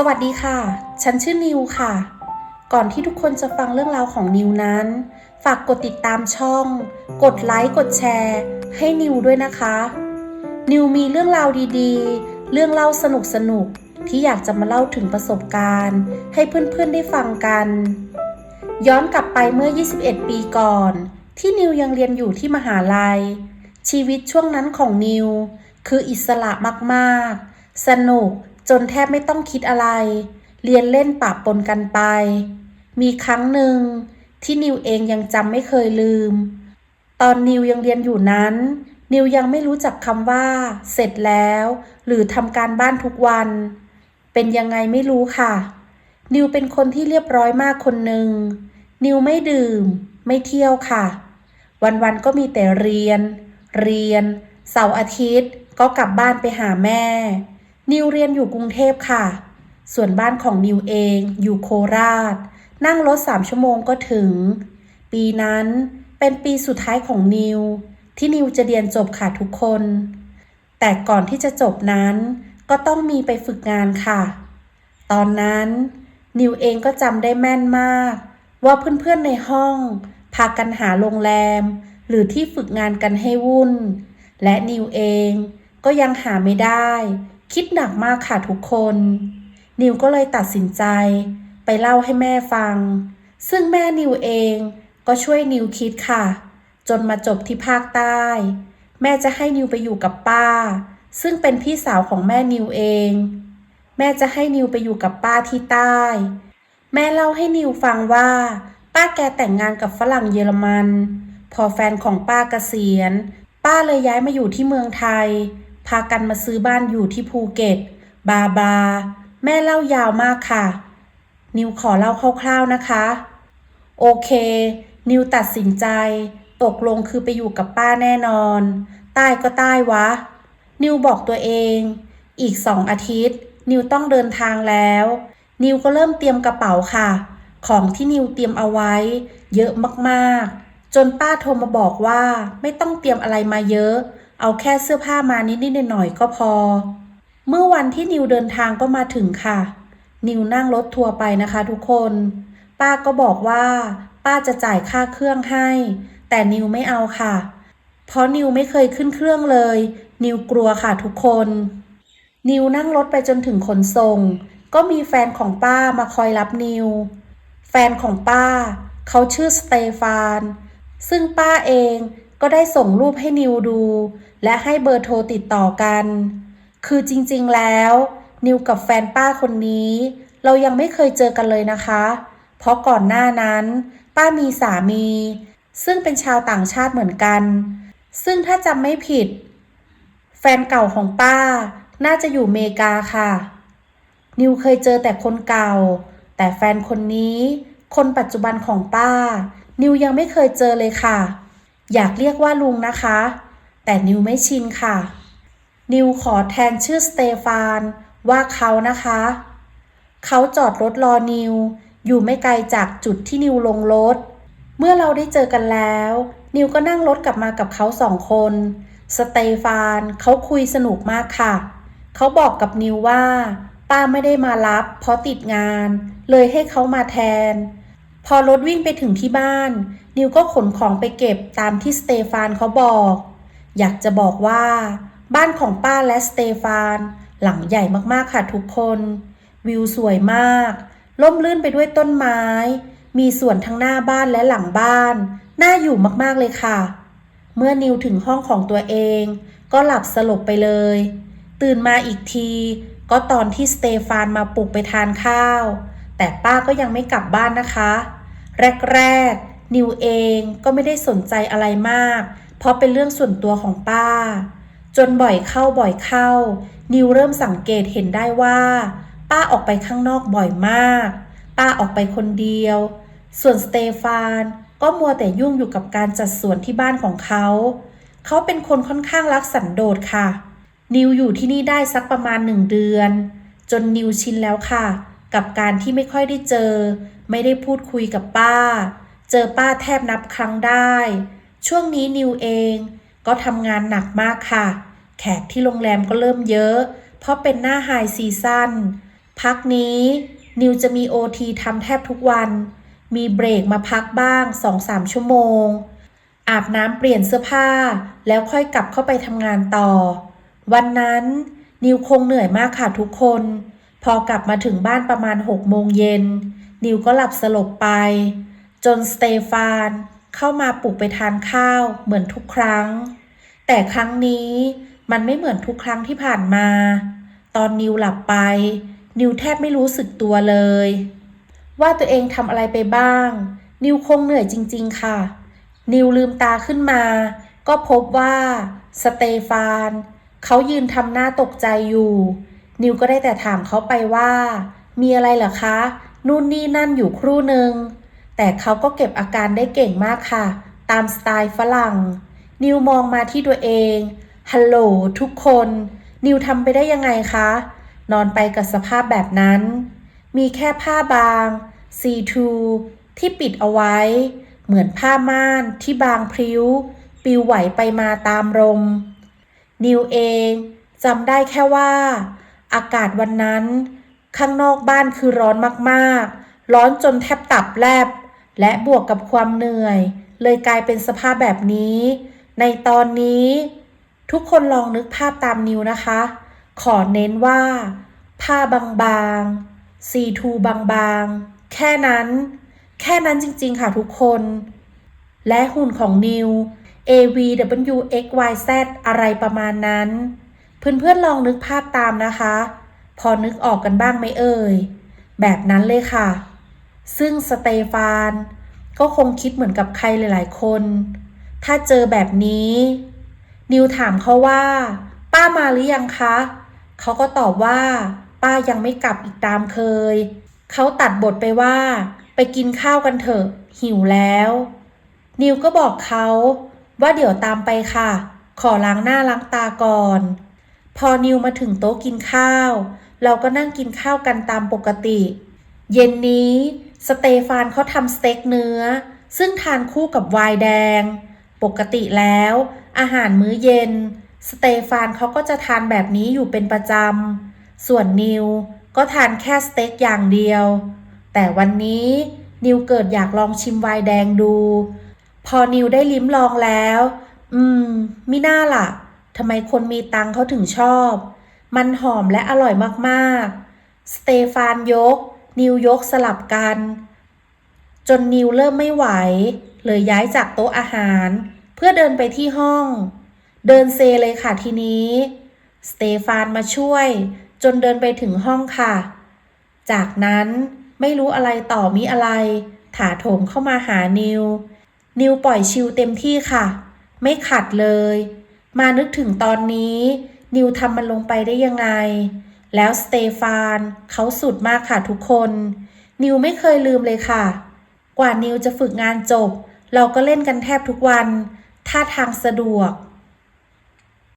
สวัสดีค่ะ ฉันชื่อนิวค่ะ ก่อนที่ทุกคนจะฟังเรื่องราวของนิวนั้น ฝากกดติดตามช่อง กดไลค์ กดแชร์ ให้นิวด้วยนะคะ นิวมีเรื่องราวดีๆ เรื่องเล่าสนุกๆที่อยากจะมาเล่าถึงประสบการณ์ ให้เพื่อนๆได้ฟังกัน ย้อนกลับไปเมื่อ 21 ปีก่อน ที่นิวยังเรียนอยู่ที่มหาลัย ชีวิตช่วงนั้นของนิว คืออิสระมากๆ สนุก จนแทบไม่ต้องคิดอะไร เรียนเล่นปะปนกันไป มีครั้งหนึ่งที่นิวเองยังจำไม่เคยลืม ตอนนิวยังเรียนอยู่นั้น นิวยังไม่รู้จักคำว่า เสร็จแล้ว หรือทำการบ้านทุกวัน เป็นยังไงไม่รู้ค่ะ นิวเป็นคนที่เรียบร้อยมากคนหนึ่ง นิวไม่ดื่ม ไม่เที่ยวค่ะ วันๆก็มีแต่เรียน เรียน เสาร์อาทิตย์ก็กลับบ้านไปหาแม่ นิวเรียนอยู่กรุงเทพค่ะ ส่วนบ้านของนิวเองอยู่โคราช นั่งรถสามชั่วโมงก็ถึง ปีนั้นเป็นปีสุดท้ายของนิว ที่นิวจะเรียนจบค่ะทุกคน แต่ก่อนที่จะจบนั้นก็ต้องมีไปฝึกงานค่ะ ตอนนั้นนิวเองก็จำได้แม่นมาก ว่าเพื่อนๆในห้อง พากันหาโรงแรม หรือที่ฝึกงานกันให้วุ่น และนิวเองก็ยังหาไม่ได้ คิดหนักมากค่ะทุกคน นิวก็เลยตัดสินใจ ไปเล่าให้แม่ฟัง ซึ่งแม่นิวเองก็ช่วยนิวคิดค่ะ จนมาจบที่ภาคใต้ แม่จะให้นิวไปอยู่กับป้า ซึ่งเป็นพี่สาวของแม่นิวเอง แม่จะให้นิวไปอยู่กับป้าที่ใต้ แม่เล่าให้นิวฟังว่า ป้าแกแต่งงานกับฝรั่งเยอรมัน พอแฟนของป้าเกษียณ ป้าเลยย้ายมาอยู่ที่เมืองไทย พากันมาซื้อบ้านอยู่ที่ภูเก็ต บาบา แม่เล่ายาวมากค่ะ นิวขอเล่าคร่าวๆนะคะ โอเค นิวตัดสินใจ ตกลงคือไปอยู่กับป้าแน่นอน ใต้ก็ใต้วะ นิวบอกตัวเอง อีกสองอาทิตย์ นิวต้องเดินทางแล้ว นิวก็เริ่มเตรียมกระเป๋าค่ะ ของที่นิวเตรียมเอาไว้ เยอะมากๆ จนป้าโทรมาบอกว่าไม่ต้องเตรียมอะไรมาเยอะ เอาแค่เสื้อผ้ามานิดๆหน่อยๆก็พอ เมื่อวันที่นิวเดินทางก็มาถึงค่ะ นิวนั่งรถทัวร์ไปนะคะทุกคน ป้าก็บอกว่า ป้าจะจ่ายค่าเครื่องให้ แต่นิวไม่เอาค่ะ เพราะนิวไม่เคยขึ้นเครื่องเลย นิวกลัวค่ะทุกคน นิวนั่งรถไปจนถึงขนส่ง ก็มีแฟนของป้ามาคอยรับนิว แฟนของป้า เขาชื่อสเตฟาน ซึ่งป้าเองก็ได้ส่งรูปให้นิวดู และให้เบอร์โทรติดต่อกัน คือจริงๆแล้ว นิวกับแฟนป้าคนนี้ เรายังไม่เคยเจอกันเลยนะคะ เพราะก่อนหน้านั้น ป้ามีสามี ซึ่งเป็นชาวต่างชาติเหมือนกัน ซึ่งถ้าจำไม่ผิด แฟนเก่าของป้า น่าจะอยู่เมกาค่ะ นิวเคยเจอแต่คนเก่า แต่แฟนคนนี้คนปัจจุบันของป้า นิวยังไม่เคยเจอเลยค่ะ อยากเรียกว่าลุงนะคะ แต่นิวไม่ชินค่ะ นิวขอแทนชื่อสเตฟานว่าเขานะคะ เขาจอดรถรอนิว อยู่ไม่ไกลจากจุดที่นิวลงรถ เมื่อเราได้เจอกันแล้ว นิวก็นั่งรถกลับมากับเขาสองคน สเตฟานเขาคุยสนุกมากค่ะ เขาบอกกับนิวว่า ป้าไม่ได้มารับ เพราะติดงาน เลยให้เขามาแทน พอรถวิ่งไปถึงที่บ้าน นิวก็ขนของไปเก็บตามที่สเตฟานเขาบอก อยากจะบอกว่า บ้านของป้าและสเตฟาน หลังใหญ่มากๆค่ะทุกคน วิวสวยมาก ล่มลื่นไปด้วยต้นไม้ มีสวนทั้งหน้าบ้านและหลังบ้าน น่าอยู่มากๆเลยค่ะ เมื่อนิวถึงห้องของตัวเอง ก็หลับสลบไปเลย ตื่นมาอีกที ก็ตอนที่สเตฟานมาปลุกไปทานข้าว แต่ป้าก็ยังไม่กลับบ้านนะคะ แรกๆนิวเองก็ไม่ได้สนใจอะไรมาก เพราะเป็นเรื่องส่วนตัวของป้า จนบ่อยเข้าบ่อยเข้า นิวเริ่มสังเกตเห็นได้ว่า ป้าออกไปข้างนอกบ่อยมาก ป้าออกไปคนเดียว ส่วนสเตฟานก็มัวแต่ยุ่งอยู่กับการจัดสวนที่บ้านของเขา เขาเป็นคนค่อนข้างรักสันโดษค่ะ นิวอยู่ที่นี่ได้สักประมาณหนึ่งเดือน จนนิวชินแล้วค่ะ กับการที่ไม่ค่อยได้เจอ ไม่ได้พูดคุยกับป้า เจอป้าแทบนับครั้งได้ ช่วงนี้นิวเองก็ทำงานหนักมากค่ะ แขกที่โรงแรมก็เริ่มเยอะ เพราะเป็นหน้าไฮซีซั่น พักนี้นิวจะมีโอทีทำแทบทุกวัน มีเบรกมาพักบ้าง 2-3 ชั่วโมง อาบน้ำเปลี่ยนเสื้อผ้า แล้วค่อยกลับเข้าไปทำงานต่อ วันนั้น นิวคงเหนื่อยมากค่ะทุกคน พอกลับมาถึงบ้านประมาณ6โมงเย็น นิวก็หลับสลบไป จนสเตฟาน เข้ามาปลุกไปทานข้าวเหมือนทุกครั้ง แต่ครั้งนี้มันไม่เหมือนทุกครั้งที่ผ่านมา ตอนนิวหลับไป นิวแทบไม่รู้สึกตัวเลย ว่าตัวเองทำอะไรไปบ้าง นิวคงเหนื่อยจริง ๆ ค่ะ นิวลืมตาขึ้นมา ก็พบว่าสเตฟานเขายืนทำหน้าตกใจอยู่ นิวก็ได้แต่ถามเขาไปว่า มีอะไรเหรอคะ นู่นนี่นั่นอยู่ครู่หนึ่ง แต่เขาก็เก็บอาการได้เก่งมากค่ะ ตามสไตล์ฝรั่ง นิวมองมาที่ตัวเอง ฮัลโหลทุกคน นิวทำไปได้ยังไงคะ นอนไปกับสภาพแบบนั้น มีแค่ผ้าบาง C2 ที่ปิดเอาไว้ เหมือนผ้าม่านที่บางพริ้ว ปิวไหวไปมาตามลม นิวเองจำได้แค่ว่า อากาศวันนั้น ข้างนอกบ้านคือร้อนมากๆ ร้อนจนแทบตับแลบ และบวกกับความเหนื่อย เลยกลายเป็นสภาพแบบนี้ ในตอนนี้ ทุกคนลองนึกภาพตามนิวนะคะ ขอเน้นว่า ผ้าบางๆ C2 บางๆ แค่นั้น แค่นั้นจริงๆค่ะทุกคน และหุ่นของนิว AVWXYZ อะไรประมาณนั้น เพื่อนๆลองนึกภาพตามนะคะ พอนึกออกกันบ้างไหมเอ่ย แบบนั้นเลยค่ะ ซึ่งสเตฟาน ก็คงคิดเหมือนกับใครหลายๆ คน ถ้าเจอแบบนี้ นิวถามเขาว่า ป้ามาหรือยังคะ เขาก็ตอบว่า ป้ายังไม่กลับอีกตามเคย เขาตัดบทไปว่า ไปกินข้าวกันเถอะ หิวแล้ว นิวก็บอกเขาว่าเดี๋ยวตามไปค่ะ ขอล้างหน้าล้างตาก่อน พอนิวมาถึงโต๊ะกินข้าว เราก็นั่งกินข้าวกันตามปกติ เย็นนี้ สเตฟานเขาทำสเต็กเนื้อ ซึ่งทานคู่กับไวน์แดง ปกติแล้ว อาหารมื้อเย็น สเตฟานเขาก็จะทานแบบนี้อยู่เป็นประจำ ส่วนนิวก็ทานแค่สเต็กอย่างเดียว แต่วันนี้นิวเกิดอยากลองชิมไวน์แดงดู พอนิวได้ลิ้มลองแล้ว อืมมิน่าล่ะทำไมคนมีตังเขาถึงชอบ มันหอมและอร่อยมากๆ สเตฟานยก นิวยกสลับกัน จนนิวเริ่มไม่ไหว เลยย้ายจากโต๊ะอาหาร เพื่อเดินไปที่ห้อง เดินเซเลยค่ะทีนี้ สเตฟานมาช่วย จนเดินไปถึงห้องค่ะ จากนั้นไม่รู้อะไรต่อมิอะไร ถาโถมเข้ามาหานิว นิวปล่อยชิลเต็มที่ค่ะ ไม่ขัดเลย มานึกถึงตอนนี้ นิวทำมันลงไปได้ยังไง แล้วสเตฟานเขาสุดมากค่ะทุกคน นิวไม่เคยลืมเลยค่ะ กว่านิวจะฝึกงานจบ เราก็เล่นกันแทบทุกวัน ถ้าทางสะดวก